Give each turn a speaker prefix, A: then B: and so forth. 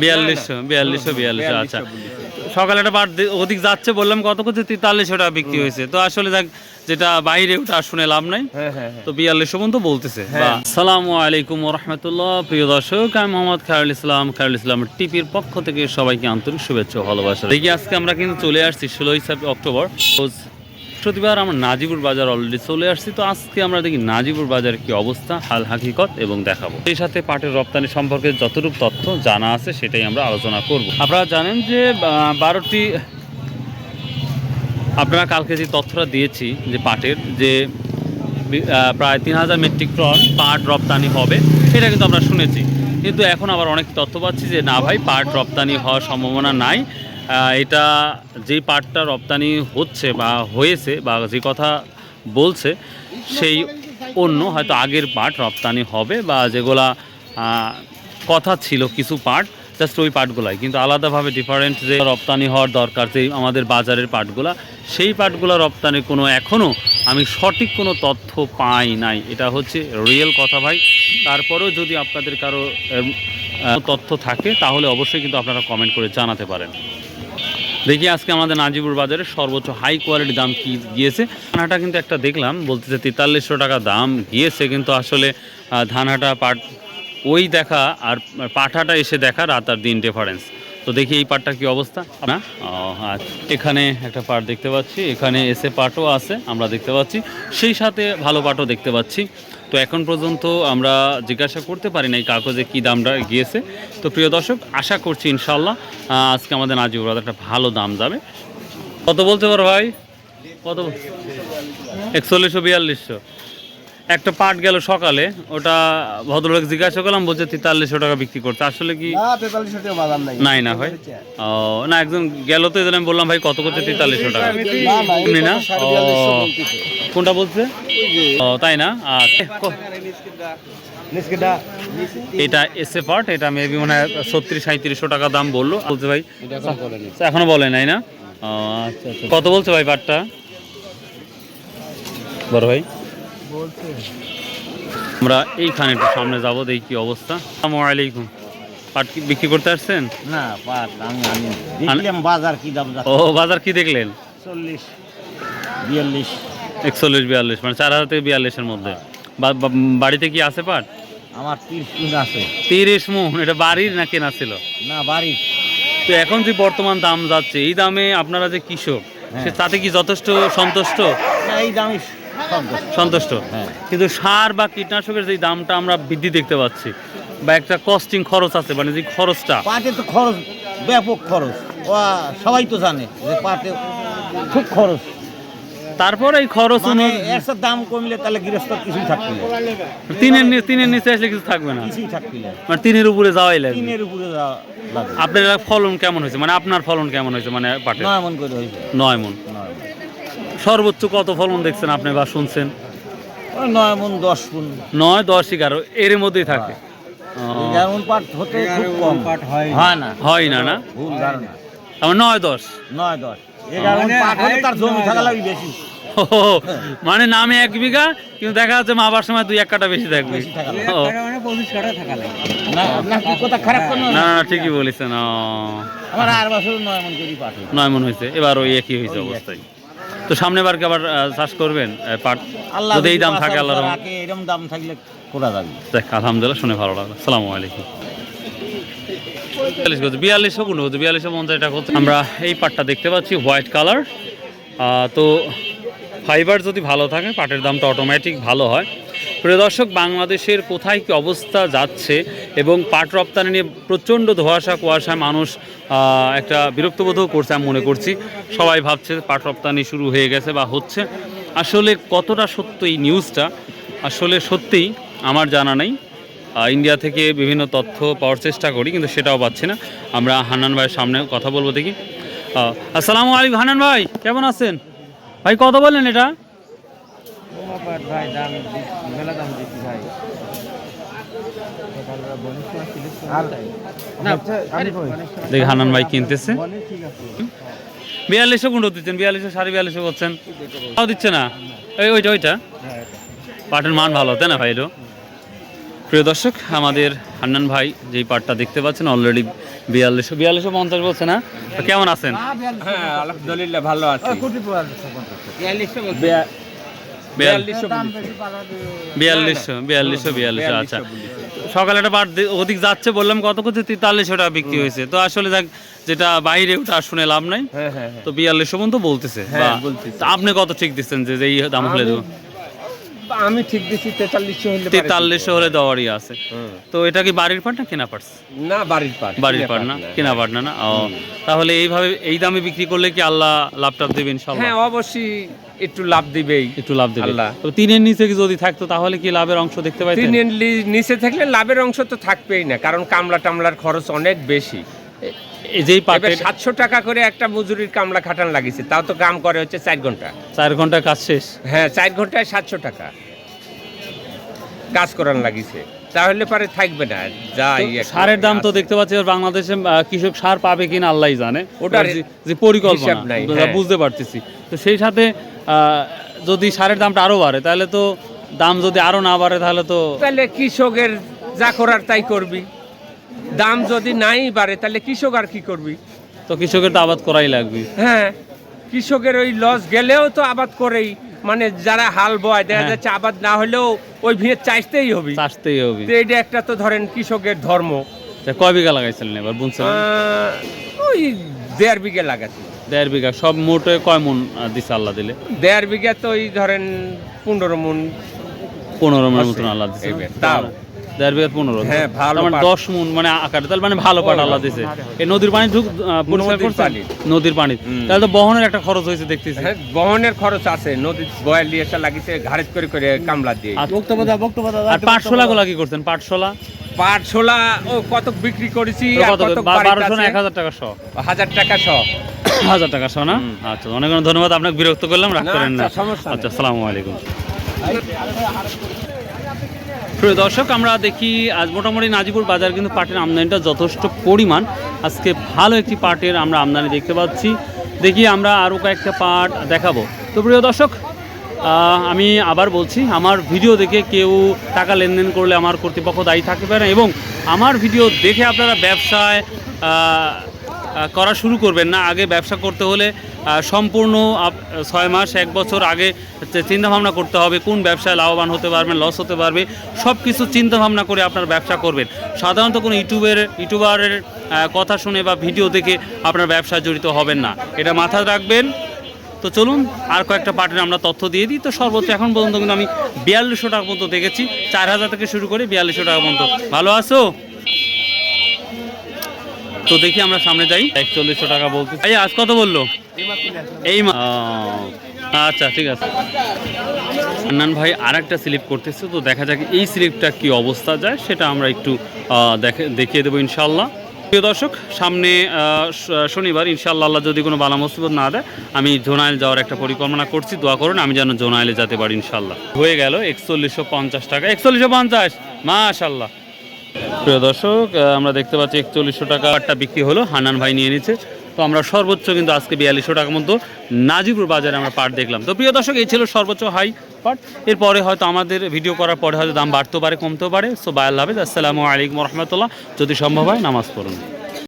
A: বিয়াল্লিশশো বিয়াল্লিশশো বিয়াল্লিশশো আচ্ছা। সকালে একটা ওদিক যাচ্ছে বললাম কত করছে তেতাল্লিশশো টাকা বিক্রি হয়েছে। তো আসলে দেখ যেটা বাইরে ওটা শুনে লাভ নাই।
B: হ্যাঁ হ্যাঁ হ্যাঁ।
A: তো বিয়াল্লিশশো পর্যন্ত বলতেছে। সালামু আলাইকুম রহমতুল্লাহ। প্রিয় দর্শক আমি মোহাম্মদ খায়রুল ইসলাম খায়রুল ইসলামের টিপির পক্ষ থেকে সবাইকে আন্তরিক শুভেচ্ছা ভালোবাসা। দেখি আজকে আমরা কিন্তু চলে আসছি ষোলোই সেপ- অক্টোবর বৃহস্পতিবার আমরা নাজিপুর বাজার অলরেডি চলে আসছি। তো আজকে আমরা দেখি নাজিপুর বাজারের কি অবস্থা, হাল হাকিকত এবং দেখাবো। সেই সাথে পাটের রপ্তানি সম্পর্কে যতটুকু তথ্য জানা আছে, সেটাই আমরা আলোচনা করব। আপনারা জানেন যে বারোটি, আপনারা কালকে যে তথ্যটা দিয়েছি যে পাটের যে প্রায় তিন হাজার মেট্রিক টন পাট রপ্তানি হবে, সেটা কিন্তু আমরা শুনেছি। কিন্তু এখন আবার অনেক তথ্য পাচ্ছি যে, না ভাই, পাট রপ্তানি হওয়ার সম্ভাবনা নাই। এটা যেই পাটটা রপ্তানি হচ্ছে বা হয়েছে বা যে কথা বলছে, সেই অন্য হয়তো আগের পাট রপ্তানি হবে বা যেগুলা কথা ছিল কিছু পাট জাস্ট ওই পাটগুলাই কিন্তু আলাদাভাবে ডিফারেন্ট যে রপ্তানি হওয়ার দরকার যে আমাদের বাজারের পাটগুলা সেই পাটগুলা রপ্তানি কোনো এখনও আমি সঠিক কোনো তথ্য পাই নাই। এটা হচ্ছে রিয়েল কথা ভাই। তারপরেও যদি আপনাদের কারও তথ্য থাকে, তাহলে অবশ্যই কিন্তু আপনারা কমেন্ট করে জানাতে পারেন। দেখি আজকে আমাদের নাজিবুর বাজারে সর্বোচ্চ হাই কোয়ালিটি দাম কি গিয়েছে? ধানহাটা কিন্তু একটা দেখলাম বলতেছে তেতাল্লিশশো টাকা দাম গিয়েছে কিন্তু আসলে আহ, ধানহাটা পাট ওই দেখা আর পাঠাটা এসে দেখা রাত আর দিন ডিফারেন্স তো দেখি এই পাটটা কি অবস্থা। না? আচ্ছা। এখানে একটা পাট দেখতে পাচ্ছি এখানে এসে পাটও আছে আমরা দেখতে পাচ্ছি। সেই সাথে ভালো পাটও দেখতে পাচ্ছি। তো এখন পর্যন্ত আমরা জিজ্ঞাসা করতে পারি নাই কাগজে কী দামটা গিয়েছে। তো প্রিয় দর্শক আশা করছি ইনশাল্লাহ আজকে আমাদের নাজিবুর একটা ভালো দাম যাবে। কত বলতে পারো ভাই? কত একচল্লিশশো বিয়াল্লিশশো। একটা পাট গেল সকালে ওটা ভদ্রলোক জিজ্ঞাসা করলাম বলছে তেতাল্লিশশো টাকা বিক্রি করতে। আসলে কি
B: না নাই।
A: না ভাই? ও না একজন গেল তো আমি বললাম ভাই কত করছে তেতাল্লিশশো টাকা?
B: না
A: কোনটা বলছে? ও তাই না? আচ্ছা এটা এসে পার্ট এটা মেবি মনে হয় ছত্রিশ সাঁত্রিশশো টাকা দাম বলল। বলছে ভাই
B: এখন
A: বলে নাই। না? আচ্ছা আচ্ছা। কত বলছে ভাই পাটটা বড় ভাই। আমরা এইখানে একটু সামনে যাব দেখি কি অবস্থা। আসসালামু আলাইকুম। পাট কি বিক্রি করতে আসছেন?
B: না পাট আমি দেখলাম বাজার কি দাম
A: ও বাজার কি দেখলেন?
B: চল্লিশ বিয়াল্লিশ।
A: একচল্লিশ বিয়াল্লিশ মানে চার হাজার থেকে বিয়াল্লিশের মধ্যে। বাড়িতে কি আছে পাট?
B: আমার তিরিশ কিন আছে।
A: তিরিশ মন এটা বাড়ির না কেনা ছিল?
B: না বাড়ির।
A: তো এখন যে বর্তমান দাম যাচ্ছে এই দামে আপনারা যে কৃষক সে তাতে কি যথেষ্ট সন্তুষ্ট?
B: না এই দামই সন্তুষ্ট। হ্যাঁ।
A: কিন্তু সার বা কীটনাশকের যে দামটা আমরা বৃদ্ধি দেখতে পাচ্ছি বা একটা কস্টিং খরচ আছে মানে যে খরচটা।
B: পাটে তো খরচ ব্যাপক খরচ। সবাই তো জানে যে পাটে খুব খরচ।
A: তারপরে এই খরচ
B: মানে একশো দাম কমলে তাহলে গৃহস্থ কিছুই থাকবে না।
A: তিনের তিনের নিচে আসলে কিছু থাকবে না?
B: কিছুই থাকবে না।
A: মানে তিনের উপরে যাওয়াই লাগবে।
B: তিনের উপরে যাওয়া
A: আপনার ফলন কেমন হয়েছে? মানে আপনার ফলন কেমন হয়েছে? মানে পাটে
B: নয় মন করে হয়েছে।
A: নয় মন। সর্বোচ্চ কত ফলন দেখছেন আপনি বা শুনছেন?
B: নয় মন দশ মন।
A: নয় দশ এগারো এর মধ্যেই থাকে।
B: এগারো পাট হতে খুব কম। হয় না।
A: হয় না। না
B: ভুল ধারণা।
A: আমার নয় দশ?
B: নয় দশ।
A: মানে নামে এক বিঘা কিন্তু দেখা যাচ্ছে মাবার সময় দুই এক কাটা বেশি থাকবে।
B: না
A: ঠিকই বলেছেন ও,
B: আমার আর বছর নয় মন হয়েছে।
A: এবার ওই একই হয়েছে অবস্থায়। তো সামনে বার কি আবার চাষ করবেন? পাট?
B: আল্লাহ
A: যদি এই দাম থাকে আল্লাহ
B: এরম দাম থাকলে করা যাবে।
A: দেখ আলহামদুলিল্লাহ শুনে ভালো লাগল। সালামু আলাইকুম। বিয়াল্লিশ করছে বিয়াল্লিশশো কোনো হচ্ছে বিয়াল্লিশশো পঞ্চাশ আমরা এই পাটটা দেখতে পাচ্ছি, হোয়াইট কালার। তো ফাইবার যদি ভালো থাকে, পাটের দামটা অটোমেটিক ভালো হয়। প্রিয় দর্শক, বাংলাদেশের কোথায় কি অবস্থা যাচ্ছে এবং পাট রপ্তানি নিয়ে প্রচণ্ড ধোয়াশা, কুয়াশায় মানুষ একটা বিরক্তবোধও করছে আমি মনে করছি। সবাই ভাবছে পাট রপ্তানি শুরু হয়ে গেছে বা হচ্ছে। আসলে কতটা সত্য এই নিউজটা আসলে সত্যিই আমার জানা নেই। ইন্ডিয়া থেকে বিভিন্ন তথ্য পাওয়ার চেষ্টা করি কিন্তু সেটাও পাচ্ছি না। আমরা হান্নান ভাইয়ের সামনে কথা বলব দেখি। আসসালামু আলাইকুম হান্নান ভাই কেমন আছেন? ভাই কত বললেন এটা?
B: আর
A: দেখি হান্নান ভাই কিনতেছে।
B: ঠিক আছে।
A: বিয়াল্লিশশো গুঁড়ো দিচ্ছেন বিয়াল্লিশশো সাড়ে বিয়াল্লিশশো করছেন। তাও দিচ্ছে না? এই ওইটা ওইটা? পাটের মান ভালো তাই না ভাই এটা প্রিয় দর্শক আমাদের হান্নান ভাই যেই পার্টটা দেখতে পাচ্ছেন অলরেডি বিয়াল্লিশশো বিয়াল্লিশশো পঞ্চাশ বলছে না? কেমন আছেন?
C: হ্যাঁ আলহামদুলিল্লাহ ভালো আছি।
A: বিয়াল্লিশশো বিয়াল্লিশশো বিয়াল্লিশশো বিয়াল্লিশশো আচ্ছা। সকালে একটা পাট যাচ্ছে বললাম কত করছে তেতাল্লিশশো টাকা বিক্রি হয়েছে। তো আসলে যাক যেটা বাইরে ওটা শুনে লাভ নাই।
C: হ্যাঁ হ্যাঁ
A: তো বিয়াল্লিশশো পর্যন্ত বলতেছে
C: হ্যাঁ,
A: আপনি কত ঠিক দিচ্ছেন যে যে এই দাম হলে দেবো?
C: আমি ঠিক দিচ্ছি তেতাল্লিশশো হলে
A: তেতাল্লিশশো হলে দেওয়ারই আছে। তো এটা কি বাড়ির পাট না কেনা পাট?
C: না বাড়ির পাট
A: বাড়ির পাট না কেনা পাট না। না ও তাহলে এইভাবে এই দামে বিক্রি করলে কি আল্লাহ লাভটা দেবে ইনশাল্লাহ
C: হ্যাঁ অবশ্যই একটু লাভ দিবেই
A: একটু লাভ দেবে
C: আল্লাহ।
A: তো তিনের নিচে যদি থাকতো তাহলে কি লাভের অংশ দেখতে পাইতেন?
C: তিনের নিচে থাকলে লাভের অংশ তো থাকবেই না কারণ কামলা টামলার খরচ অনেক বেশি।
A: এই যেই পাটের
C: সাতশো টাকা করে একটা মজুরির কামলা খাটান লাগিছে তাও তো কাম করে হচ্ছে চার ঘণ্টা।
A: চার ঘণ্টা কাজ শেষ?
C: হ্যাঁ চার ঘন্টায় সাতশো টাকা। কাজ করার লাগিছে। তাহলে পরে থাকবে না যাই
A: সারের দাম তো দেখতে পাচ্ছি বাংলাদেশে কৃষক সার পাবে কিনা আল্লাহ জানে।
C: ওটার
A: যে- যে পরিকল্পনা
C: হ্যাঁ।
A: বুঝতে পারতেছি। তো সেই সাথে যদি সারের দামটা আরও বাড়ে তাহলে তো দাম যদি আরও না বাড়ে তাহলে তো
C: তাহলে কৃষকের যা করার তাই করবি। দাম যদি নাই বাড়ে তাহলে কৃষক আর কি করবি?
A: তো কৃষকের তো আবাদ করাই লাগবে।
C: হ্যাঁ কৃষকের ওই লস গেলেও তো আবাদ করেই। মানে যারা হাল বয় দেখা
A: হ্যাঁ।
C: যাচ্ছে আবাদ না হলেও ওই ভিড়ে চাইতেই হবে।
A: চাইতেই হবে।
C: তো এটা একটা তো ধরেন কৃষকের ধর্ম।
A: কয় বিঘা লাগাইছিলেন এবার বুনছেন?
C: ওই দেড় বিঘা লাগাচ্ছি
A: দেড় বিঘা সব মোটে কয় মন দিছে আল্লাহ দিলে?
C: দেড় বিঘা তো ওই ধরেন পনেরো মন
A: পনেরো মন মতন আল্লাহ দিছে।
C: তাও।
A: দেড় বিঘা পনেরো
C: হ্যাঁ, ভালো
A: মানে দশ মন মানে আকারে তাহলে মানে ভালো পাট আল্লাহ দিছে। এই নদীর পানি পরিষ্কার
C: নদীর পানি।
A: নদীর পানি। তাহলে তো বহনের একটা খরচ হয়েছে দেখতেছি।
C: হ্যাঁ বহনের খরচ আছে। নদীর বয়াল দিয়ে এসে লাগিছে ঘাড়েজ করে করে কামলা দিয়ে।
A: আচ্ছা।
B: বক্তব্য দাও বক্তব্য দাও
A: আর পাটশোলা গুলা কি করছেন? পাটশোলা
C: পাট ছোলা ও কত বিক্রি করেছি
A: বারোশো না এক হাজার টাকা সহ
C: হাজার টাকা সহ
A: হাজার টাকা না? আচ্ছা অনেক অনেক ধন্যবাদ। আপনাকে বিরক্ত করলাম রাগ
C: না,
A: করেন না।
C: আচ্ছা, নেই।
A: আচ্ছা আসসালামু আলাইকুম। প্রিয় দর্শক, আমরা দেখি আজ মোটামুটি নাজিপুর বাজার কিন্তু পাটের আমদানিটা যথেষ্ট পরিমাণ। আজকে ভালো একটি পাটের আমরা আমদানি দেখতে পাচ্ছি। দেখি আমরা আরও কয়েকটা পাট দেখাবো। তো প্রিয় দর্শক আমি আবার বলছি, আমার ভিডিও দেখে কেউ টাকা লেনদেন করলে আমার কর্তৃপক্ষ দায়ী থাকতে পারে এবং আমার ভিডিও দেখে আপনারা ব্যবসায় করা শুরু করবেন না। আগে ব্যবসা করতে হলে সম্পূর্ণ ছয় মাস, এক বছর আগে চিন্তা ভাবনা করতে হবে কোন ব্যবসায় লাভবান হতে পারবেন লস হতে পারবে সব কিছু চিন্তা ভাবনা করে আপনার ব্যবসা করবেন। সাধারণত কোনো ইউটিউবের, ইউটিউবারের কথা শুনে বা ভিডিও দেখে আপনার ব্যবসায় জড়িত হবেন না। এটা মাথায় রাখবেন। তো চলুন, আর কয়েকটা পার্টির আমরা তথ্য দিয়ে দিই। তো সর্বোচ্চ এখন পর্যন্ত কিন্তু আমি বিয়াল্লিশশো টাকা পর্যন্ত দেখেছি, চার হাজার থেকে শুরু করে বিয়াল্লিশশো টাকা পর্যন্ত। ভালো আছো? তো দেখি আমরা সামনে যাই। একচল্লিশশো টাকা বলতে এই আজ কত বলল? এই আচ্ছা ঠিক আছে। হান্নান ভাই আর একটা স্লিপ করতেছে, তো দেখা যাক এই স্লিপটা কি অবস্থা যায়, সেটা আমরা একটু দেখে দেখিয়ে দেবো ইনশাল্লাহ প্রিয় দর্শক, সামনে শনিবার ইনশাল্লাহ আল্লাহ যদি কোনো বালা মুসিবত না দেয়, আমি জোনাইল যাওয়ার একটা পরিকল্পনা করছি, দোয়া করুন, আমি যেন জোনাইলে যেতে পারি ইনশাল্লাহ হয়ে গেল একচল্লিশশো পঞ্চাশ টাকা, একচল্লিশশো পঞ্চাশ মাশাল্লাহ প্রিয় দর্শক আমরা দেখতে পাচ্ছি একচল্লিশশো টাকা একটা বিক্রি হলো, হান্নান ভাই নিয়ে নিচ্ছে। তো আমরা সর্বোচ্চ কিন্তু আজকে বিয়াল্লিশশো টাকার মতো নাজিপুর বাজারে আমরা পাট দেখলাম। তো প্রিয় দর্শক, এই ছিল সর্বোচ্চ হাই পাট। এরপরে হয়তো আমাদের ভিডিও করার পরে হয়তো দাম বাড়তেও পারে, কমতেও পারে। সো বায়াল হাফেজ। আসসালামু আলাইকুম রহমতুল্লাহ। যদি সম্ভব হয় নামাজ পড়ুন।